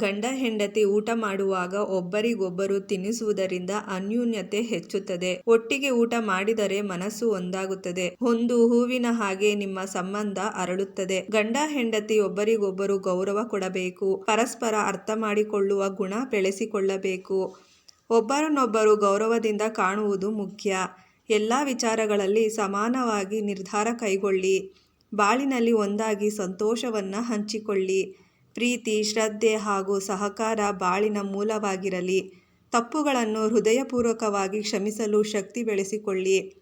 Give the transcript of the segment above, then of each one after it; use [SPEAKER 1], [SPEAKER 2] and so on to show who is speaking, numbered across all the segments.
[SPEAKER 1] ಗಂಡ ಹೆಂಡತಿ ಊಟ ಮಾಡುವಾಗ ಒಬ್ಬರಿಗೊಬ್ಬರು ತಿನ್ನಿಸುವುದರಿಂದ ಅನ್ಯೂನ್ಯತೆ ಹೆಚ್ಚುತ್ತದೆ. ಒಟ್ಟಿಗೆ ಊಟ ಮಾಡಿದರೆ ಮನಸ್ಸು ಒಂದಾಗುತ್ತದೆ. ಒಂದು ಹೂವಿನ ಹಾಗೆ ನಿಮ್ಮ ಸಂಬಂಧ ಅರಳುತ್ತದೆ. ಗಂಡ ಹೆಂಡತಿ ಒಬ್ಬರಿಗೊಬ್ಬರು ಗೌರವ ಕೊಡಬೇಕು. ಪರಸ್ಪರ ಅರ್ಥ ಮಾಡಿಕೊಳ್ಳುವ ಗುಣ ಬೆಳೆಸಿಕೊಳ್ಳಬೇಕು. ಒಬ್ಬರನ್ನೊಬ್ಬರು ಗೌರವದಿಂದ ಕಾಣುವುದು ಮುಖ್ಯ. ಎಲ್ಲ ವಿಚಾರಗಳಲ್ಲಿ ಸಮಾನವಾಗಿ ನಿರ್ಧಾರ ಕೈಗೊಳ್ಳಿ. ಬಾಳಿನಲ್ಲಿ ಒಂದಾಗಿ ಸಂತೋಷವನ್ನ ಹಂಚಿಕೊಳ್ಳಿ. ಪ್ರೀತಿ, ಶ್ರದ್ಧೆ ಹಾಗೂ ಸಹಕಾರ ಬಾಳಿನ ಮೂಲವಾಗಿರಲಿ. ತಪ್ಪುಗಳನ್ನು ಹೃದಯಪೂರ್ವಕವಾಗಿ ಕ್ಷಮಿಸಲು ಶಕ್ತಿ ಬೆಳೆಸಿಕೊಳ್ಳಿ.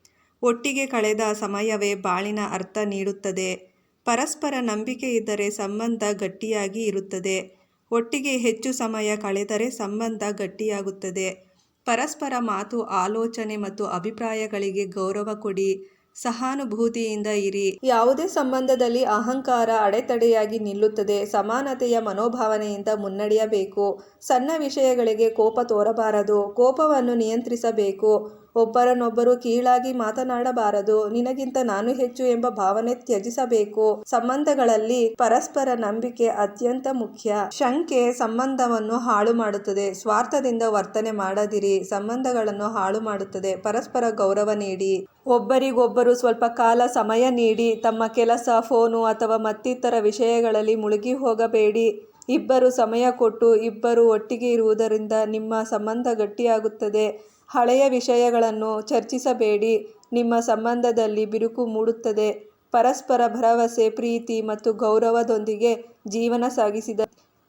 [SPEAKER 1] ಒಟ್ಟಿಗೆ ಕಳೆದ ಸಮಯವೇ ಬಾಳಿನ ಅರ್ಥ ನೀಡುತ್ತದೆ. ಪರಸ್ಪರ ನಂಬಿಕೆ ಇದ್ದರೆ ಸಂಬಂಧ ಗಟ್ಟಿಯಾಗಿ ಇರುತ್ತದೆ. ಒಟ್ಟಿಗೆ ಹೆಚ್ಚು ಸಮಯ ಕಳೆದರೆ ಸಂಬಂಧ ಗಟ್ಟಿಯಾಗುತ್ತದೆ. ಪರಸ್ಪರ ಮಾತು, ಆಲೋಚನೆ ಮತ್ತು ಅಭಿಪ್ರಾಯಗಳಿಗೆ ಗೌರವ ಕೊಡಿ. ಸಹಾನುಭೂತಿಯಿಂದ ಇರಿ. ಯಾವುದೇ ಸಂಬಂಧದಲ್ಲಿ ಅಹಂಕಾರ ಅಡೆತಡೆಯಾಗಿ ನಿಲ್ಲುತ್ತದೆ, ಸಮಾನತೆಯ ಮನೋಭಾವನೆಯಿಂದ ಮುನ್ನಡೆಯಬೇಕು. ಸಣ್ಣ ವಿಷಯಗಳಿಗೆ ಕೋಪ ತೋರಬಾರದು, ಕೋಪವನ್ನು ನಿಯಂತ್ರಿಸಬೇಕು. ಒಬ್ಬರನ್ನೊಬ್ಬರು ಕೀಳಾಗಿ ಮಾತನಾಡಬಾರದು. ನಿನಗಿಂತ ನಾನು ಹೆಚ್ಚು ಎಂಬ ಭಾವನೆ ತ್ಯಜಿಸಬೇಕು. ಸಂಬಂಧಗಳಲ್ಲಿ ಪರಸ್ಪರ ನಂಬಿಕೆ ಅತ್ಯಂತ ಮುಖ್ಯ. ಶಂಕೆ ಸಂಬಂಧವನ್ನು ಹಾಳು ಮಾಡುತ್ತದೆ. ಸ್ವಾರ್ಥದಿಂದ ವರ್ತನೆ ಮಾಡದಿರಿ. ಸಂಬಂಧಗಳನ್ನು ಹಾಳು ಮಾಡುತ್ತದೆ. ಪರಸ್ಪರ ಗೌರವ ನೀಡಿ. ಒಬ್ಬರಿಗೊಬ್ಬರು ಸ್ವಲ್ಪ ಕಾಲ ಸಮಯ ನೀಡಿ. ತಮ್ಮ ಕೆಲಸ, ಫೋನು ಅಥವಾ ಮತ್ತಿತರ ವಿಷಯಗಳಲ್ಲಿ ಮುಳುಗಿ ಹೋಗಬೇಡಿ. ಇಬ್ಬರು ಸಮಯ ಕೊಟ್ಟು ಇಬ್ಬರು ಒಟ್ಟಿಗೆ ಇರುವುದರಿಂದ ನಿಮ್ಮ ಸಂಬಂಧ ಗಟ್ಟಿಯಾಗುತ್ತದೆ. ಹಳೆಯ ವಿಷಯಗಳನ್ನು ಚರ್ಚಿಸಬೇಡಿ. ನಿಮ್ಮ ಸಂಬಂಧದಲ್ಲಿ ಬಿರುಕು ಮೂಡುತ್ತದೆ. ಪರಸ್ಪರ ಭರವಸೆ, ಪ್ರೀತಿ ಮತ್ತು ಗೌರವದೊಂದಿಗೆ ಜೀವನ ಸಾಗಿಸಿದ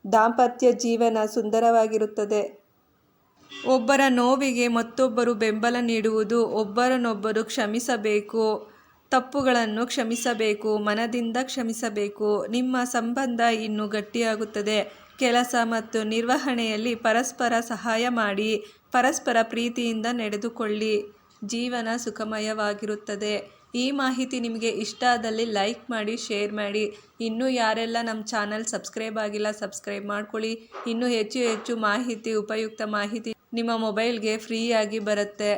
[SPEAKER 1] ದಾಂಪತ್ಯ ಜೀವನ ಸುಂದರವಾಗಿರುತ್ತದೆ. ಒಬ್ಬರ ನೋವಿಗೆ ಮತ್ತೊಬ್ಬರು ಬೆಂಬಲ ನೀಡುವುದು, ಒಬ್ಬರನ್ನೊಬ್ಬರು ಕ್ಷಮಿಸಬೇಕು. ತಪ್ಪುಗಳನ್ನು ಕ್ಷಮಿಸಬೇಕು, ಮನದಿಂದ ಕ್ಷಮಿಸಬೇಕು. ನಿಮ್ಮ ಸಂಬಂಧ ಇನ್ನೂ ಗಟ್ಟಿಯಾಗುತ್ತದೆ. ಕೆಲಸ ಮತ್ತು ನಿರ್ವಹಣೆಯಲ್ಲಿ ಪರಸ್ಪರ ಸಹಾಯ ಮಾಡಿ, ಪರಸ್ಪರ ಪ್ರೀತಿಯಿಂದ ನಡೆದುಕೊಳ್ಳಿ. ಜೀವನ ಸುಖಮಯವಾಗಿರುತ್ತದೆ. ಈ ಮಾಹಿತಿ ನಿಮಗೆ ಇಷ್ಟ ಆದಲ್ಲಿ ಲೈಕ್ ಮಾಡಿ, ಶೇರ್ ಮಾಡಿ. ಇನ್ನೂ ಯಾರೆಲ್ಲ ನಮ್ಮ ಚಾನಲ್ ಸಬ್ಸ್ಕ್ರೈಬ್ ಆಗಿಲ್ಲ, ಸಬ್ಸ್ಕ್ರೈಬ್ ಮಾಡ್ಕೊಳ್ಳಿ. ಇನ್ನೂ ಹೆಚ್ಚು ಹೆಚ್ಚು ಮಾಹಿತಿ, ಉಪಯುಕ್ತ ಮಾಹಿತಿ ನಿಮ್ಮ ಮೊಬೈಲ್ಗೆ ಫ್ರೀಯಾಗಿ ಬರುತ್ತೆ.